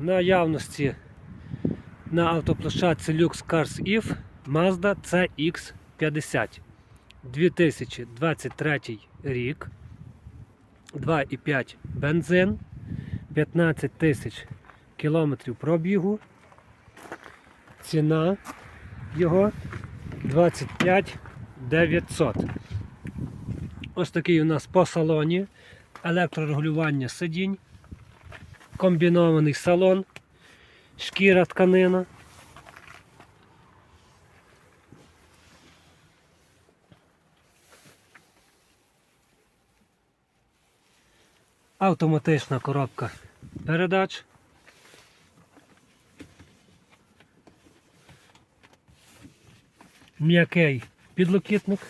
Наявності на автоплощадці Lux Cars If Mazda CX50 2023 рік. 2,5 бензин. 15 тисяч кілометрів пробігу. Ціна його 25 900 ось такий у нас по салоні. Електрорегулювання сидінь комбінований салон шкіра тканина автоматична коробка передач. М'який підлокітник.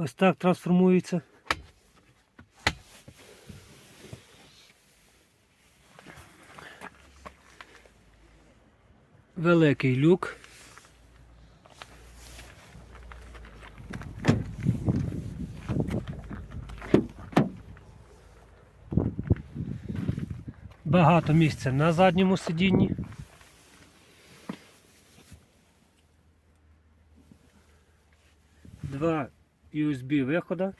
Ось так трансформується. Великий люк. Багато місця на задньому сидінні. Два USB вихода.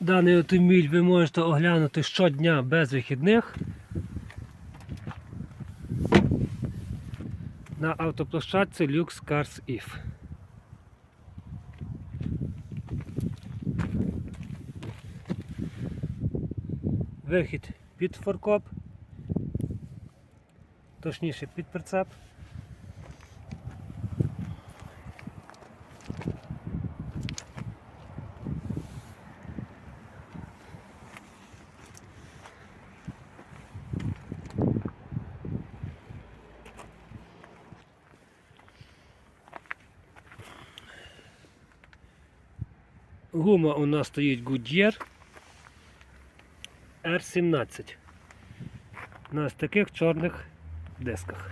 Даний автомобіль ви можете оглянути щодня без вихідних на автоплощадці Lux Cars If. Вихід під форкоп, точніше під прицеп. Гума у нас стоїть Goodyear R17 на таких чорних дисках.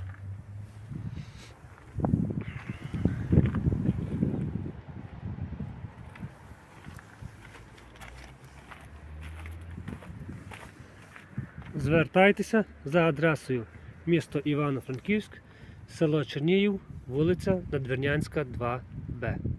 Звертайтеся за адресою місто Івано-Франківськ, село Чернігів, вулиця Надвірнянська, 2Б.